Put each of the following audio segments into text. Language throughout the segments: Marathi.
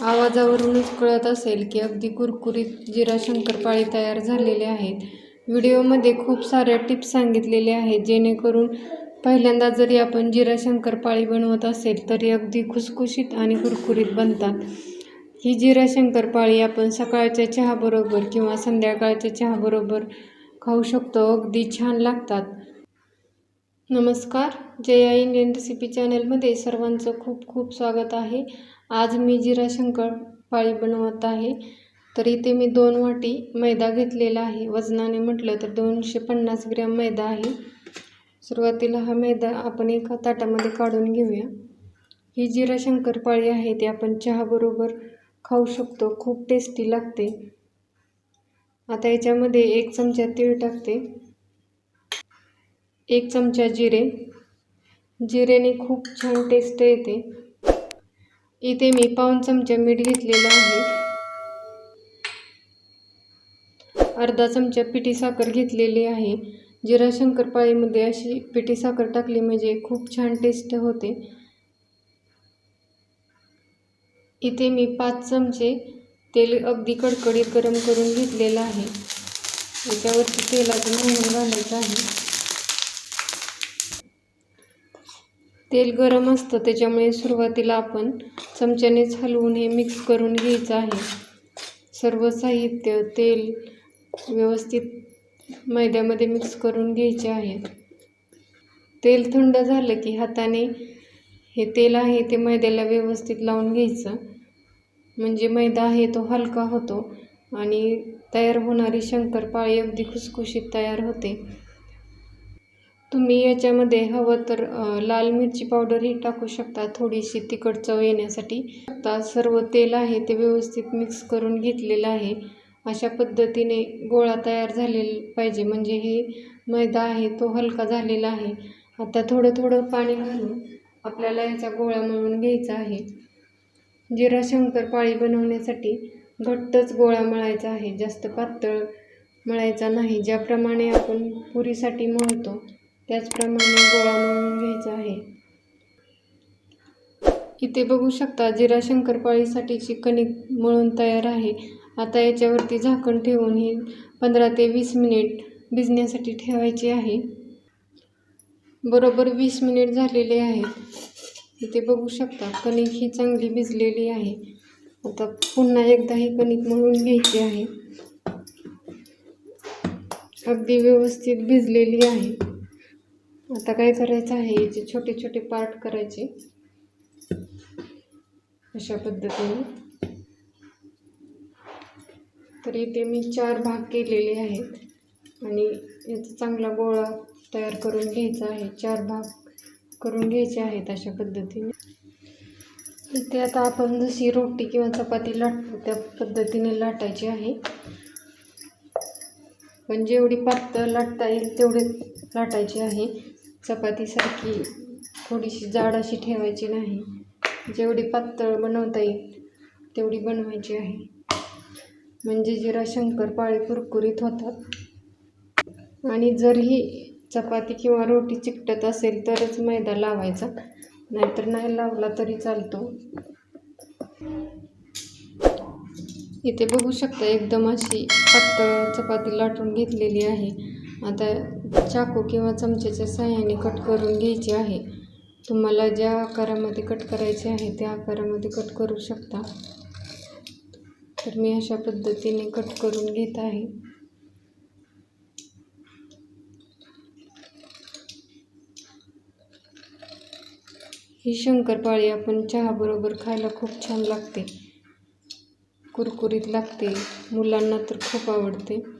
आवाजावरूनच कळत असेल की अगदी कुरकुरीत जिरा शंकरपाळी तयार झालेले आहेत. व्हिडिओमध्ये खूप साऱ्या टिप्स सांगितलेल्या आहेत. जेणेकरून पहिल्यांदा जरी आपण जिरा शंकरपाळी बनवत असेल तरी अगदी खुसखुशीत आणि कुरकुरीत बनतात. ही जिरा शंकरपाळी आपण सकाळच्या चहाबरोबर किंवा संध्याकाळच्या चहाबरोबर खाऊ शकतो. अगदी छान लागतात. नमस्कार. जया इंडियन रेसिपी चॅनलमध्ये सर्वांचं खूप खूप स्वागत आहे. आज मी जिरा शंकरपाळी बनवत आहे. तर इथे मी दोन वाटी मैदा घेतलेला आहे. वजनाने म्हटलं तर दोनशे पन्नास ग्रॅम मैदा आहे. सुरुवातीला हा मैदा आपण एका ताटामध्ये काढून घेऊया. ही जिरा शंकरपाळी आहे ती आपण चहाबरोबर खाऊ शकतो. खूप टेस्टी लागते. आता याच्यामध्ये एक चमचा तीळ टाकते. एक चमचा जिरे. जिरेने खूप छान टेस्ट येते. इथे मी पाऊण चमचा मीठ घेतलेलं आहे. अर्धा चमचा पिठी साखर घेतलेली आहे. जिरा शंकरपाळीमध्ये अशी पिठी साखर टाकली म्हणजे खूप छान टेस्ट होते. इथे मी पाच चमचे तेल अगदी कडकडीत गरम करून घेतलेलं आहे. याच्यावरती तेलाचं मोहन घालायचं आहे. तेल गरम असतं त्याच्यामुळे सुरुवातीला आपण चमच्यानेच हलवून हे मिक्स करून घ्यायचं आहे. सर्व साहित्य तेल व्यवस्थित मैद्यामध्ये मिक्स करून घ्यायचे आहे. तेल थंड झालं की हाताने हे तेल आहे ते मैद्याला व्यवस्थित लावून घ्यायचं. म्हणजे मैदा आहे तो हलका होतो आणि तयार होणारी शंकरपाळी अगदी खुसखुशीत तयार होते. तुम्ही याच्यामध्ये हवं तर लाल मिरची पावडरही टाकू शकता थोडीशी तिखट चव येण्यासाठी. आता सर्व तेल आहे ते व्यवस्थित मिक्स करून घेतलेलं आहे. अशा पद्धतीने गोळा तयार झालेला पाहिजे. म्हणजे हे मैदा आहे तो हलका झालेला आहे. आता थोडं थोडं पाणी घालून आपल्याला ह्याचा गोळा मळून घ्यायचा आहे. जिरा शंकरपाळी बनवण्यासाठी घट्टच गोळा मळायचा आहे. जास्त पातळ मळायचा नाही. ज्याप्रमाणे आपण पुरीसाठी मळतो त्याचप्रमाणे गोळा मळून घ्यायचा आहे. इथे बघू शकता जिरा शंकरपाळीसाठीची कणिक मळून तयार आहे. आता याच्यावरती झाकण ठेवून ही पंधरा ते वीस मिनिट भिजण्यासाठी ठेवायची आहे. बरोबर वीस मिनिट झालेले आहे. इथे बघू शकता कणिक ही चांगली भिजलेली आहे. आता पुन्हा एकदा ही कणिक मळून घ्यायची आहे. अगदी व्यवस्थित भिजलेली आहे. आता काय करायचं आहे याचे छोटे छोटे पार्ट करायचे अशा पद्धतीने. तर इथे मी चार भाग केलेले आहेत आणि याचा चांगला गोळा तयार करून घ्यायचा आहे. चार भाग करून घ्यायचे आहेत अशा पद्धतीने. इथे आता आपण जशी रोटी किंवा चपाती लाटतो त्या पद्धतीने लाटायची आहे. पण जेवढी पातळ लाटता येईल तेवढे लाटायची आहे. चपातीसारखी थोडीशी जाड अशी ठेवायची नाही. जेवढी पातळ बनवता येईल तेवढी बनवायची आहे. म्हणजे जिरा शंकर पाळी कुरकुरीत होतात. आणि जरही चपाती किंवा रोटी चिकटत असेल तरच मैदा लावायचा. नाहीतर नाही लावला तरी चालतो. इथे बघू शकता एकदम अशी पातळ चपाती लाटून घेतलेली आहे. आता चाकू किंवा चमच्याच्या साह्याने कट करून घ्यायची आहे. तुम्हाला ज्या आकारामध्ये कट करायचे आहे त्या आकारामध्ये कट करू शकता. तर मी अशा पद्धतीने कट करून घेत आहे. ही शंकरपाळी आपण चहाबरोबर खायला खूप छान लागते. कुरकुरीत लागते. मुलांना तर खूप आवडते.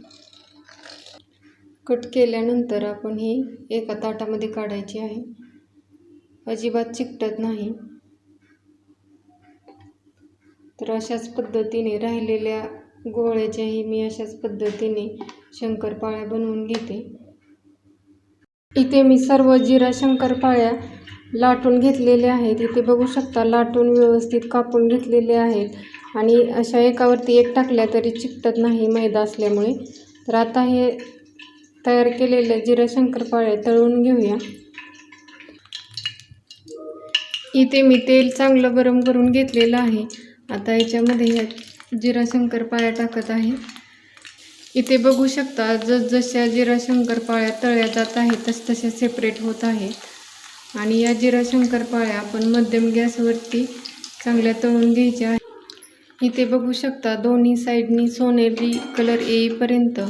कट केल्यानंतर आपण ही एका ताटामध्ये काढायची आहे. अजिबात चिकटत नाही. तर अशाच पद्धतीने राहिलेल्या गोळ्याच्याही मी अशाच पद्धतीने शंकरपाळ्या बनवून घेते. इथे मी सर्व जिरा शंकरपाळ्या लाटून घेतलेल्या आहेत. इथे बघू शकता लाटून व्यवस्थित कापून घेतलेले आहेत. आणि अशा एकावरती एक टाकल्या तरी चिकटत नाही मैदा असल्यामुळे. तर आता हे तयार केलेल्या जिरा शंकरपाळे तळून घेऊया. इथे मी तेल चांगलं गरम करून घेतलेलं आहे. आता याच्यामध्ये ह्या जिरा शंकरपाळ्या टाकत आहे. इथे बघू शकता जसजशा जिरा शंकरपाळ्या तळल्या जात आहेत तस तशा सेपरेट होत आहेत. आणि या जिरा शंकरपाळ्या आपण मध्यम गॅसवरती चांगल्या तळून घ्यायच्या आहेत. इथे बघू शकता दोन्ही साईडनी सोनेरी कलर येईपर्यंत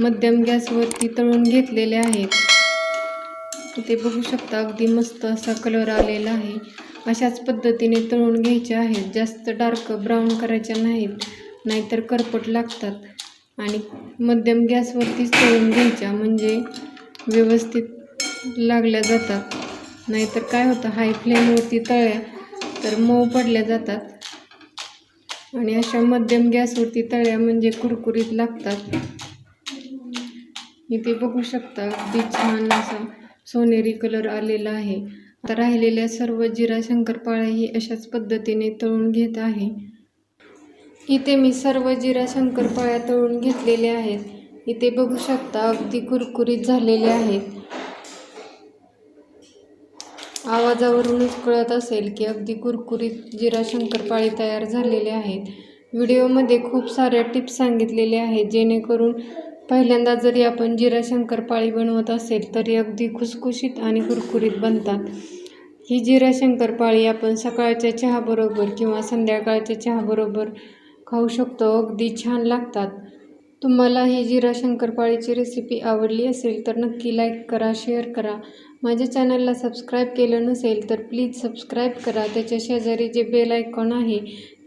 मध्यम गॅसवरती तळून घेतलेले आहेत. ते बघू शकता अगदी मस्त असा कलर आलेला आहे. अशाच पद्धतीने तळून घ्यायचे आहेत. जास्त डार्क ब्राऊन करायच्या नाहीत नाहीतर करपट लागतात. आणि मध्यम गॅसवरतीच तळून घ्यायच्या म्हणजे व्यवस्थित लागल्या जातात. नाहीतर काय होतं हाय फ्लेमवरती तळ्या तर मऊ पडल्या जातात. आणि अशा मध्यम गॅसवरती तळ्या म्हणजे कुरकुरीत लागतात. इथे बघू शकता. अगदी छान असा सोनेरी कलर आलेला आहे. आता राहिलेल्या सर्व जिरा शंकरपाळ्याही अशाच पद्धतीने तळून घेत आहे. इथे मी सर्व जिरा शंकरपाळ्या तळून घेतलेल्या आहेत. इथे बघू शकता अगदी कुरकुरीत झालेले आहेत. आवाजावरूनच कळत असेल की अगदी कुरकुरीत जिरा शंकरपाळी तयार झालेले आहेत. व्हिडिओमध्ये खूप साऱ्या टिप्स सांगितलेल्या आहेत जेणेकरून पहिल्यांदा जरी आपण जिरा शंकरपाळी बनवत असेल तरी अगदी खुसखुशीत आणि कुरकुरीत बनतात. ही जिरा शंकरपाळी आपण सकाळच्या चहाबरोबर किंवा संध्याकाळच्या चहाबरोबर खाऊ शकतो. अगदी छान लागतात. तुम्हाला ही जिरा शंकरपाळीची रेसिपी आवडली असेल तर नक्की लाईक करा शेअर करा. माझ्या चॅनलला सबस्क्राईब केलं नसेल तर प्लीज सबस्क्राईब करा. त्याच्या शेजारी जे बेल आयकॉन आहे